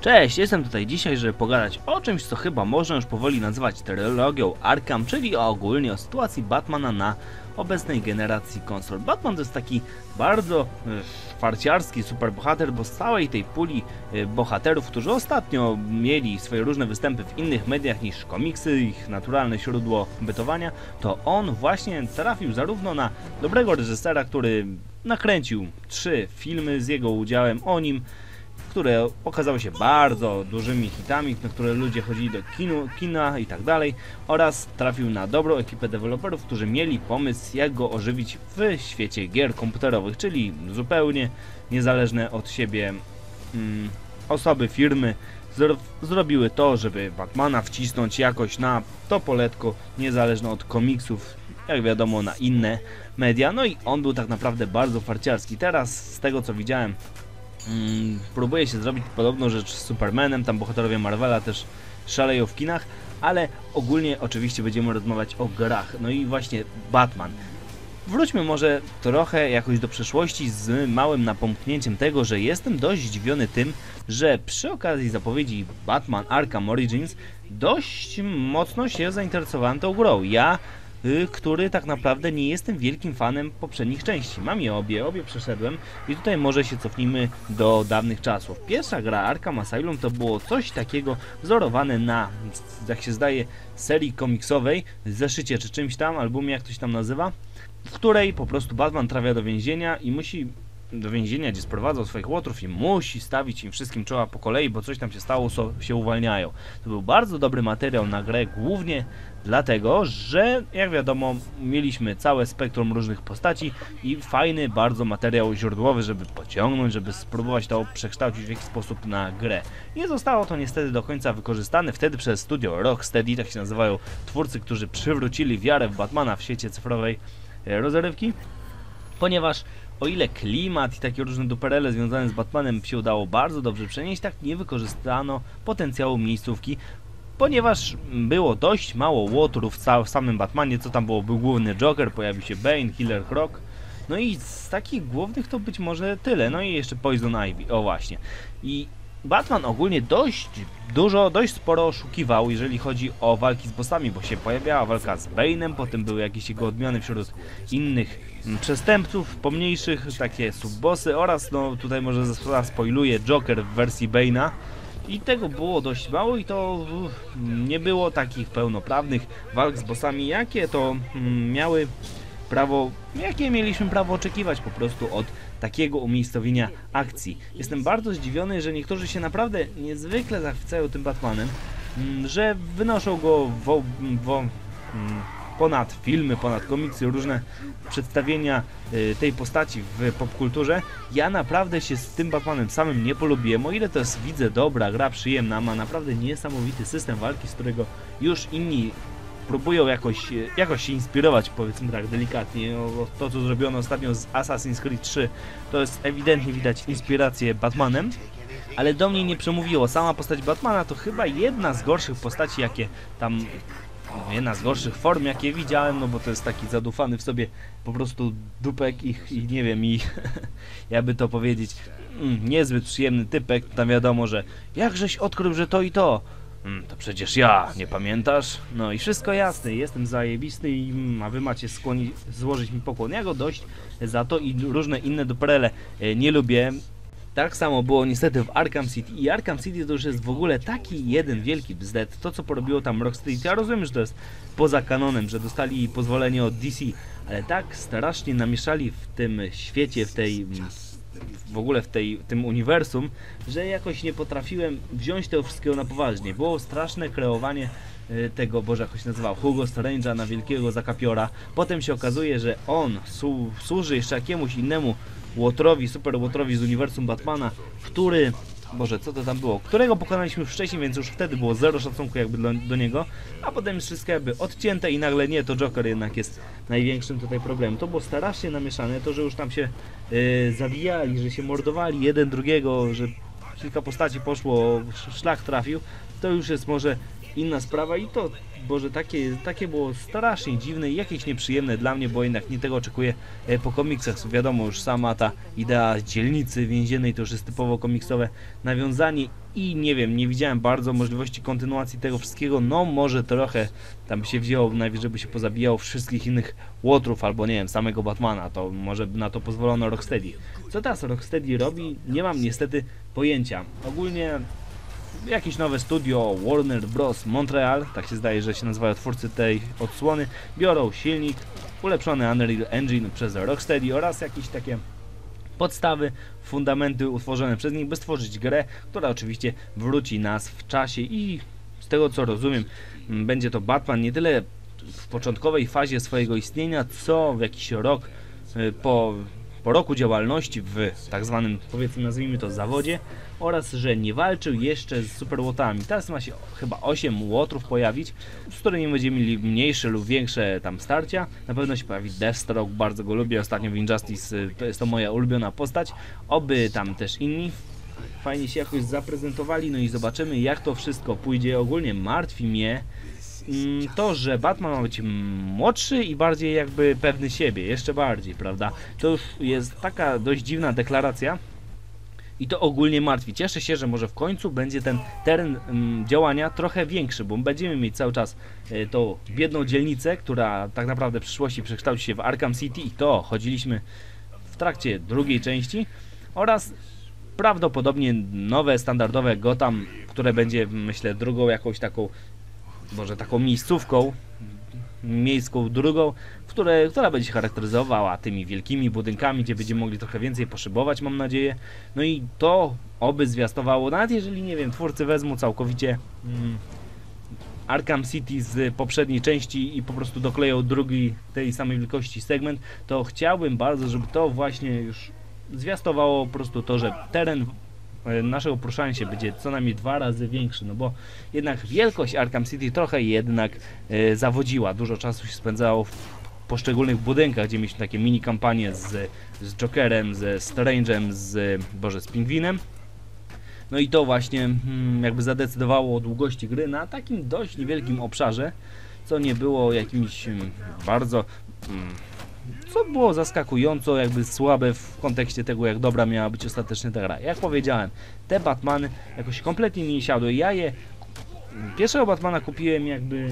Cześć, jestem tutaj dzisiaj, żeby pogadać o czymś, co chyba można już powoli nazywać trylogią Arkham, czyli ogólnie o sytuacji Batmana na obecnej generacji konsol. Batman to jest taki bardzo e, farciarski superbohater, bo z całej tej puli e, bohaterów, którzy ostatnio mieli swoje różne występy w innych mediach niż komiksy, ich naturalne źródło bytowania, to on właśnie trafił zarówno na dobrego reżysera, który nakręcił trzy filmy z jego udziałem o nim, które okazały się bardzo dużymi hitami, na które ludzie chodzili do kinu, kina i tak dalej oraz trafił na dobrą ekipę deweloperów, którzy mieli pomysł jak go ożywić w świecie gier komputerowych, czyli zupełnie niezależne od siebie mm, osoby, firmy zro zrobiły to, żeby Batmana wcisnąć jakoś na to poletko, niezależne od komiksów, jak wiadomo, na inne media. No i on był tak naprawdę bardzo farciarski. Teraz, z tego co widziałem, Mm, próbuje się zrobić podobną rzecz z Supermanem, tam bohaterowie Marvela też szaleją w kinach, ale ogólnie oczywiście będziemy rozmawiać o grach. No i właśnie Batman. Wróćmy może trochę jakoś do przeszłości z małym napomknięciem tego, że jestem dość zdziwiony tym, że przy okazji zapowiedzi Batman Arkham Origins dość mocno się zainteresowałem tą grą. Ja który tak naprawdę nie jestem wielkim fanem poprzednich części. Mam je obie, obie przeszedłem i tutaj może się cofnijmy do dawnych czasów. Pierwsza gra Arkham Asylum to było coś takiego wzorowane na, jak się zdaje, serii komiksowej, zeszycie czy czymś tam, albumie jak to się tam nazywa, w której po prostu Batman trafia do więzienia i musi do więzienia, gdzie sprowadzał swoich łotrów i musi stawić im wszystkim czoła po kolei, bo coś tam się stało, so, się uwalniają. To był bardzo dobry materiał na grę, głównie dlatego, że jak wiadomo, mieliśmy całe spektrum różnych postaci i fajny bardzo materiał źródłowy, żeby pociągnąć, żeby spróbować to przekształcić w jakiś sposób na grę. Nie zostało to niestety do końca wykorzystane wtedy przez studio Rocksteady, tak się nazywają twórcy, którzy przywrócili wiarę w Batmana w świecie cyfrowej e, rozrywki, ponieważ o ile klimat i takie różne duperele związane z Batmanem się udało bardzo dobrze przenieść, tak nie wykorzystano potencjału miejscówki, ponieważ było dość mało łotrów w samym Batmanie, co tam było, był główny Joker, pojawił się Bane, Killer Croc, no i z takich głównych to być może tyle, no i jeszcze Poison Ivy, o właśnie. I Batman ogólnie dość dużo, dość sporo oszukiwał, jeżeli chodzi o walki z bossami, bo się pojawiała walka z Bane'em, potem były jakieś jego odmiany wśród innych mm, przestępców, pomniejszych, takie subbossy oraz, no tutaj może zaspoiluję, Joker w wersji Bane'a. I tego było dość mało i to nie było takich pełnoprawnych walk z bossami, jakie to mm, miały prawo, jakie mieliśmy prawo oczekiwać po prostu od takiego umiejscowienia akcji. Jestem bardzo zdziwiony, że niektórzy się naprawdę niezwykle zachwycają tym Batmanem, mm, że wynoszą go w, w, mm, ponad filmy, ponad komiksy, różne przedstawienia y, tej postaci w popkulturze. Ja naprawdę się z tym Batmanem samym nie polubiłem, o ile to jest, widzę, dobra gra, przyjemna, ma naprawdę niesamowity system walki, z którego już inni próbują jakoś, jakoś się inspirować, powiedzmy tak delikatnie. to, co zrobiono ostatnio z Assassin's Creed 3, to jest ewidentnie widać inspirację Batmanem. Ale do mnie nie przemówiło. Sama postać Batmana to chyba jedna z gorszych postaci, jakie tam no, jedna z gorszych form, jakie widziałem, no bo to jest taki zadufany w sobie po prostu dupek ich i nie wiem, i jakby to powiedzieć, mm, niezbyt przyjemny typek, tam wiadomo, że jakżeś odkrył, że to i to, Mm, to przecież ja, nie pamiętasz? No i wszystko jasne, jestem zajebisty i mm, a wy macie skłoni złożyć mi pokłon. Ja go dość za to i różne inne duperele e, nie lubię. Tak samo było niestety w Arkham City i Arkham City to już jest w ogóle taki jeden wielki bzdet. To co porobiło tam Rocksteady, ja rozumiem, że to jest poza kanonem, że dostali pozwolenie od DC, ale tak strasznie namieszali w tym świecie, w tej mm, w ogóle w tej, tym uniwersum, że jakoś nie potrafiłem wziąć tego wszystkiego na poważnie. Było straszne kreowanie y, tego, Boże, jak się nazywał, Hugo Strange'a na wielkiego zakapiora. Potem się okazuje, że on służy jeszcze jakiemuś innemu Łotrowi, super Łotrowi z uniwersum Batmana, który Boże, co to tam było? Którego pokonaliśmy już wcześniej, więc już wtedy było zero szacunku jakby do, do, niego, a potem jest wszystko jakby odcięte i nagle nie, to Joker jednak jest największym tutaj problemem. To było strasznie namieszane, to, że już tam się yy, że się mordowali jeden drugiego, że kilka postaci poszło, szlak trafił, to już jest może inna sprawa i to, Boże, takie, takie było strasznie dziwne i jakieś nieprzyjemne dla mnie, bo jednak nie tego oczekuję e, po komiksach. Wiadomo, już sama ta idea dzielnicy więziennej to już jest typowo komiksowe nawiązanie i nie wiem, nie widziałem bardzo możliwości kontynuacji tego wszystkiego, no może trochę tam się wzięło, najwyżej by się pozabijało wszystkich innych łotrów, albo nie wiem, samego Batmana, to może na to pozwolono Rocksteady. Co teraz Rocksteady robi? Nie mam niestety pojęcia. Ogólnie jakieś nowe studio Warner Bros. Montreal, tak się zdaje, że się nazywają twórcy tej odsłony, biorą silnik ulepszony Unreal Engine przez Rocksteady oraz jakieś takie podstawy, fundamenty utworzone przez nich, by stworzyć grę, która oczywiście wróci nas w czasie i z tego co rozumiem, będzie to Batman nie tyle w początkowej fazie swojego istnienia, co w jakiś rok y, po, po roku działalności w tak zwanym, powiedzmy nazwijmy to zawodzie oraz, że nie walczył jeszcze z superłotami. Teraz ma się chyba 8 łotrów pojawić, z którymi będziemy mieli mniejsze lub większe tam starcia. Na pewno się pojawi Deathstroke, bardzo go lubię, ostatnio w Injustice y, to jest to moja ulubiona postać. Oby tam też inni fajnie się jakoś zaprezentowali, no i zobaczymy jak to wszystko pójdzie. Ogólnie martwi mnie to, że Batman ma być młodszy i bardziej jakby pewny siebie, jeszcze bardziej, prawda? To już jest taka dość dziwna deklaracja, i to ogólnie martwi. Cieszę się, że może w końcu będzie ten teren mm, działania trochę większy, bo będziemy mieć cały czas y, tą biedną dzielnicę, która tak naprawdę w przyszłości przekształci się w Arkham City i to chodziliśmy w trakcie drugiej części oraz prawdopodobnie nowe, standardowe Gotham, które będzie myślę drugą jakąś taką, może taką miejscówką miejską drugą, które, która będzie charakteryzowała tymi wielkimi budynkami, gdzie będziemy mogli trochę więcej poszybować, mam nadzieję. No i to oby zwiastowało, nawet jeżeli, nie wiem, twórcy wezmą całkowicie mm, Arkham City z poprzedniej części i po prostu dokleją drugi tej samej wielkości segment, to chciałbym bardzo, żeby to właśnie już zwiastowało po prostu to, że teren e, naszego poruszania się będzie co najmniej dwa razy większy, no bo jednak wielkość Arkham City trochę jednak e, zawodziła. Dużo czasu się spędzało w poszczególnych budynkach, gdzie mieliśmy takie mini kampanie z, z Jokerem, ze Strange'em, z, Boże, z Pingwinem. No i to właśnie mm, jakby zadecydowało o długości gry na takim dość niewielkim obszarze, co nie było jakimś mm, bardzo... Mm, co było zaskakująco jakby słabe w kontekście tego, jak dobra miała być ostatecznie ta gra. Jak powiedziałem, te Batmany jakoś kompletnie mi nie siadły. Ja je... Pierwszego Batmana kupiłem jakby...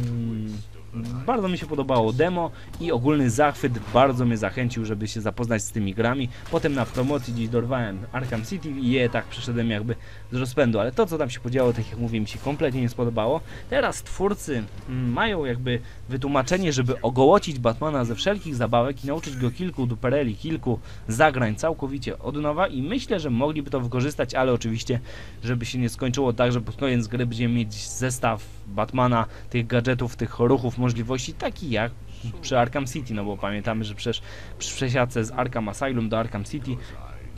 Bardzo mi się podobało demo i ogólny zachwyt bardzo mnie zachęcił, żeby się zapoznać z tymi grami. Potem na promocji gdzieś dorwałem Arkham City i je tak przeszedłem jakby z rozpędu, ale to co tam się podziało, tak jak mówię, mi się kompletnie nie spodobało. Teraz twórcy mm, mają jakby wytłumaczenie, żeby ogołocić Batmana ze wszelkich zabawek i nauczyć go kilku dupereli, kilku zagrań całkowicie od nowa i myślę, że mogliby to wykorzystać, ale oczywiście, żeby się nie skończyło tak, że pod koniec gry będziemy mieć zestaw Batmana, tych gadżetów, tych ruchów, możliwości, taki jak przy Arkham City, no bo pamiętamy, że przecież przy przesiadce z Arkham Asylum do Arkham City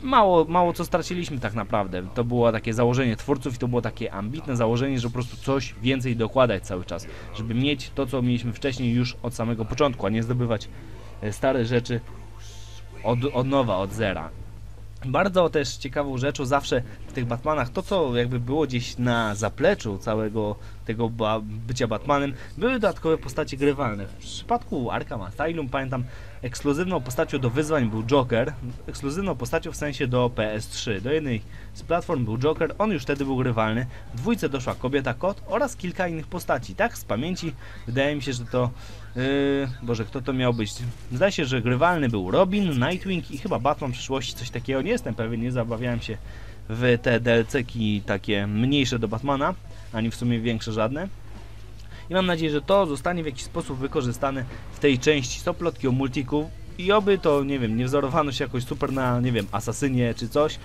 mało, mało co straciliśmy tak naprawdę. To było takie założenie twórców i to było takie ambitne założenie, że po prostu coś więcej dokładać cały czas, żeby mieć to, co mieliśmy wcześniej już od samego początku, a nie zdobywać e, stare rzeczy od, od nowa, od zera. Bardzo też ciekawą rzeczą zawsze w tych Batmanach, to co jakby było gdzieś na zapleczu całego tego ba bycia Batmanem, były dodatkowe postacie grywalne. W przypadku Arkham Asylum pamiętam ekskluzywną postacią do wyzwań był Joker, ekskluzywną postacią w sensie do PS3. Do jednej z platform był Joker, on już wtedy był grywalny. W dwójce doszła kobieta kot oraz kilka innych postaci. Tak z pamięci wydaje mi się, że to Yy, Boże, kto to miał być? Zdaje się, że grywalny był Robin, Nightwing i chyba Batman w przyszłości, coś takiego. Nie jestem pewien, nie zabawiałem się w te DLC-ki takie mniejsze do Batmana, ani w sumie większe żadne. I mam nadzieję, że to zostanie w jakiś sposób wykorzystane w tej części. Są plotki o multiku i oby to, nie wiem, nie wzorowano się jakoś super na, nie wiem, Asasynie czy coś.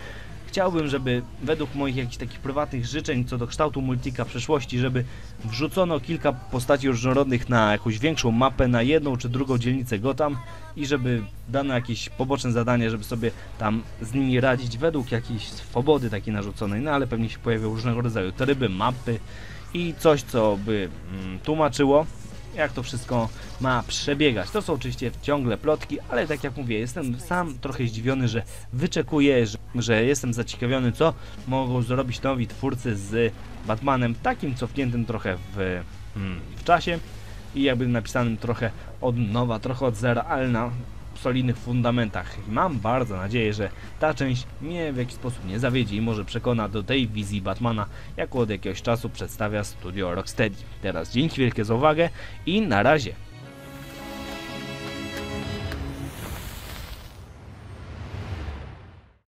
Chciałbym, żeby według moich jakichś takich prywatnych życzeń co do kształtu multika w przyszłości, żeby wrzucono kilka postaci różnorodnych na jakąś większą mapę, na jedną czy drugą dzielnicę Gotham i żeby dano jakieś poboczne zadanie, żeby sobie tam z nimi radzić według jakiejś swobody takiej narzuconej, no ale pewnie się pojawią różnego rodzaju tryby, mapy i coś, co by mm, tłumaczyło jak to wszystko ma przebiegać. To są oczywiście ciągle plotki, ale tak jak mówię, jestem sam trochę zdziwiony, że wyczekuję, że, że jestem zaciekawiony, co mogą zrobić nowi twórcy z Batmanem, takim cofniętym trochę w, hmm, w czasie i jakby napisanym trochę od nowa, trochę od zera, ale na solidnych fundamentach. I mam bardzo nadzieję, że ta część mnie w jakiś sposób nie zawiedzie i może przekona do tej wizji Batmana, jaką od jakiegoś czasu przedstawia studio Rocksteady. Teraz dzięki wielkie za uwagę i na razie.